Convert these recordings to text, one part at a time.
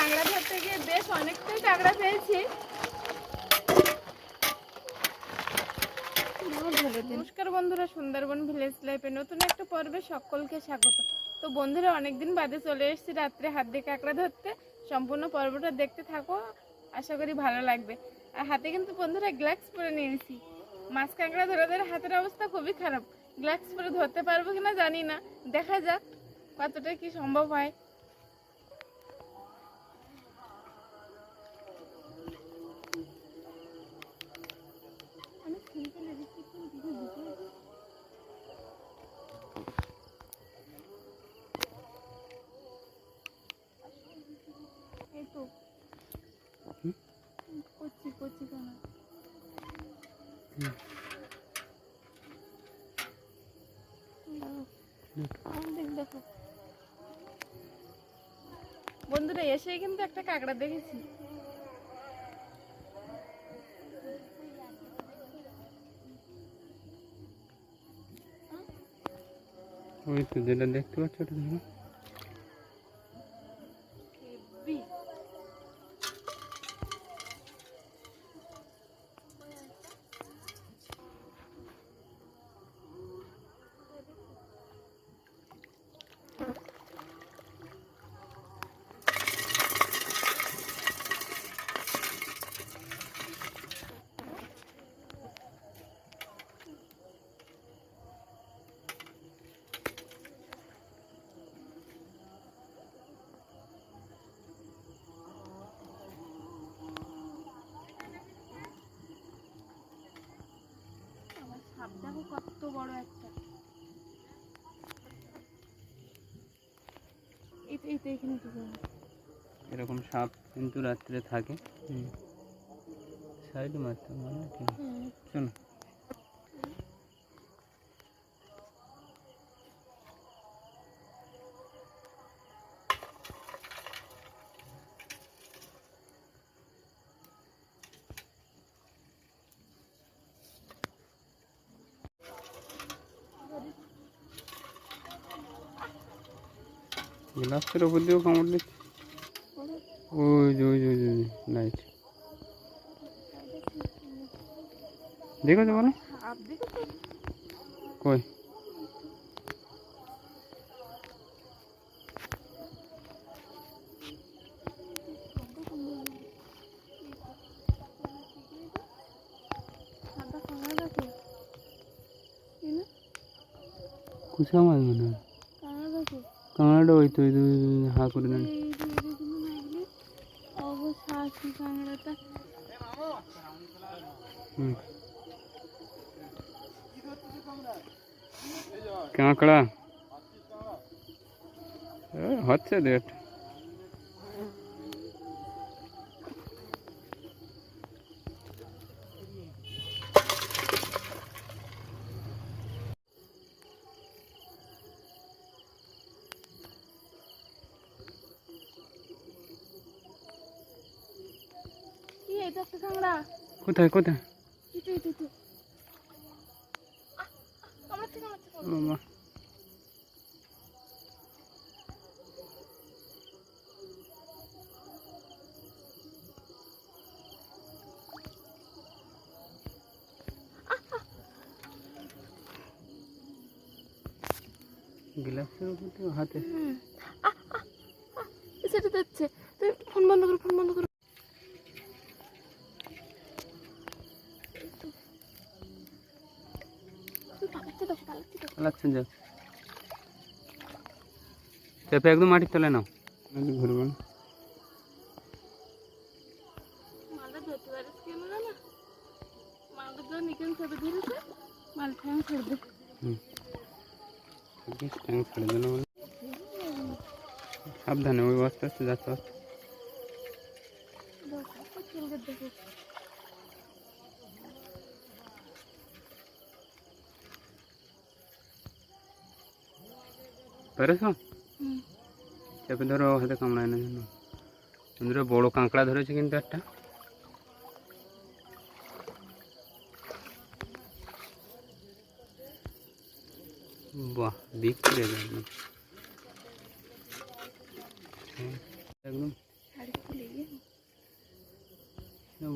কাঁকড়া ধরতে গিয়ে বেশ অনেকটাই কাঁকড়া পেয়েছি। নমস্কার বন্ধুরা, সুন্দরবন ভিলেজ লাইফে নতুন একটা পর্বে সকলকে স্বাগত। তো বন্ধুরা, অনেকদিন বাদে চলে এসেছি রাত্রে হাত দিয়ে কাঁকড়া ধরতে। সম্পূর্ণ পর্বটা দেখতে থাকো, আশা করি ভালো লাগবে। আর হাতে কিন্তু বন্ধুরা গ্লাভস পরে নিয়েছি। মাছ কাঁকড়া ধরে ধরে হাতের অবস্থা খুবই খারাপ। গ্লাভস পরে ধরতে পারব কিনা জানি না। দেখা যাক কতটা কি সম্ভব হয় অনেক simple লেগেছে, কিন্তু ধীরে ধীরে। এই তো। করছি, কেন? দেখো। বন্ধুরা এসেই কিন্তু একটা কাঁকড়া দেখেছি ওই তো যেটা দেখতে পাচ্ছ ওটা আমার দেখো কত বড় একটা। এই তো এখানে এরকম সাপ কিন্তু রাত্রে থাকে। সাইড মারতে মানে। শোনো। গ্লাসের ওপর দিয়েও কামড় দিচ্ছে। ওই যে ওই যে ওই যে লাইট দেখেছ বলো সাপ কই সাপটা কাঁকড়া দেখো এই দেখো কাঁকড়াটা ওই তো ওই তো, ওই তো, হা করে নেন এই যে এরকম না এগুলি অবশ্য কাঁকড়াটা হুম কাঁকড়া এ, হচ্ছে রেট একটা কাঁকড়া কোথায় কোথায়? এটা এটা এটা কামড়াচ্ছে কামড়াচ্ছে ও বাবা গ্লাসের উপর তো হাতে। সেটা যাচ্ছে হুম। বেশ ট্যাং ছেড়ে দিল মানে সাবধানে ওই আস্তে আস্তে যাচ্ছে আস্তে চলবে দেখো পেরেছ চেপে ধরো হাতে কামড়ায় না যেন বন্ধুরা বড় কাঁকড়া ধরেছে কিন্তু একটা বাহ বিক্রি একদম একদম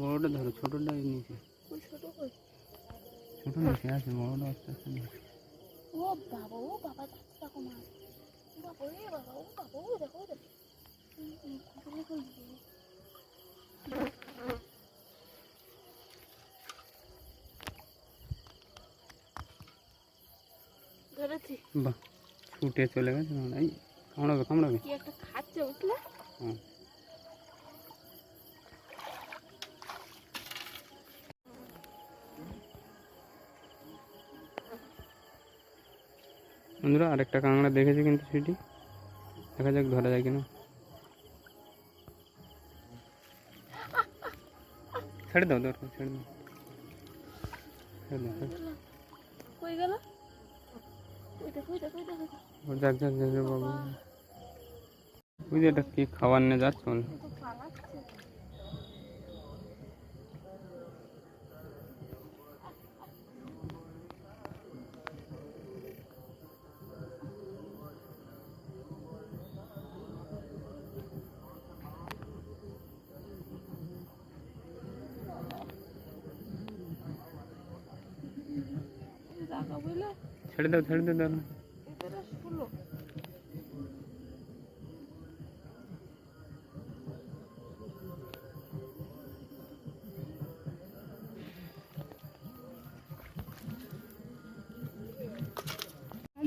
বড়টা ধরো ছোটটা নিচে ছোট নিচে আছে বড়টা আস্তে আস্তে ও বাবা ও বাবা মাছ ও বাবা রে বাবা ও বাবা ও দেখো ও দেখো হুম, হুম, কুকুরে কই গেল? ধরেছি বাহ ছুটে চলে গেছে মনে হয় কামড়াবে কামড়াবে কি একটা খাচ্ছে বুঝলে হুম বন্ধুরা আরেকটা কাঁকড়া দেখেছি কিন্তু সেটি। দেখা যাক ধরা যায় কিনা। ছেড়ে দাও দরকার ছেড়ে দাও। ছেড়ে দাও। কই গেল? যাক যাক যাক যাক বাবু। ওই যে এটা কি খাবার নিয়ে যাচ্ছে ছেড়ে দাও ছেড়ে দাও দাঁড়া এদের আসলো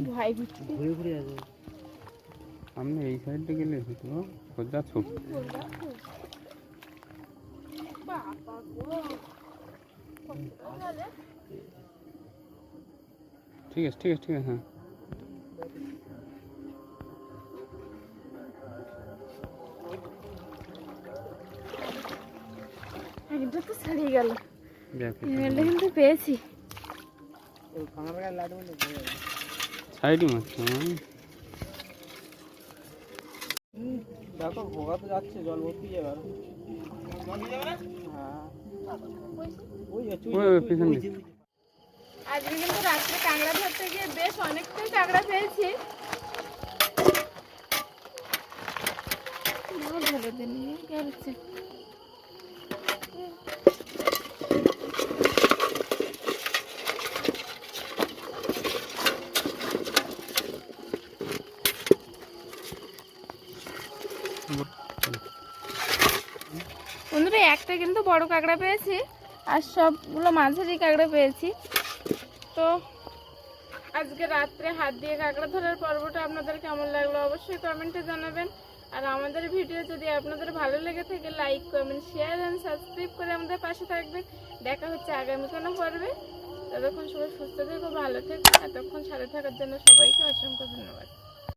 ভয় দিচ্ছি ঘুরে ঘুরে আসবে সামনে এই সাইডে গেলে হতো খোঁজা ছোট বাবা গো কতটা গেলে? ঠিক আছে ঠিক আছে ঠিক আছে হ্যাঁ। একটা তো ছাড়িয়ে গেল। এটা কিন্তু পেয়েছি। সাইডে মাছ দেখো ভোগা তো যাচ্ছে জল ভর্তি যাবে হ্যাঁ। ওই পেছন আজকে কিন্তু রাত্রে কাঁকড়া ধরতে গিয়ে বেশ অনেকটাই কাঁকড়া পেয়েছি। ধরে একটা কিন্তু বড় কাঁকড়া পেয়েছি, আর সবগুলো মাঝারি কাঁকড়া পেয়েছি। তো আজকে রাত্রে হাত দিয়ে কাঁকড়া ধরার পর্বটা আপনাদের কেমন লাগল অবশ্যই কমেন্টে জানাবেন। আর আমাদের ভিডিও যদি আপনাদের ভালো লেগে থাকে, like, comment share and subscribe করে আমাদের পাশে থাকবেন। দেখা হচ্ছে আগামী কোনো পর্বে। ততক্ষণ সবাই সুস্থ থেকো, ভালো থেকো। এতক্ষণ সাথে থাকার জন্য সবাইকে অসংখ্য ধন্যবাদ।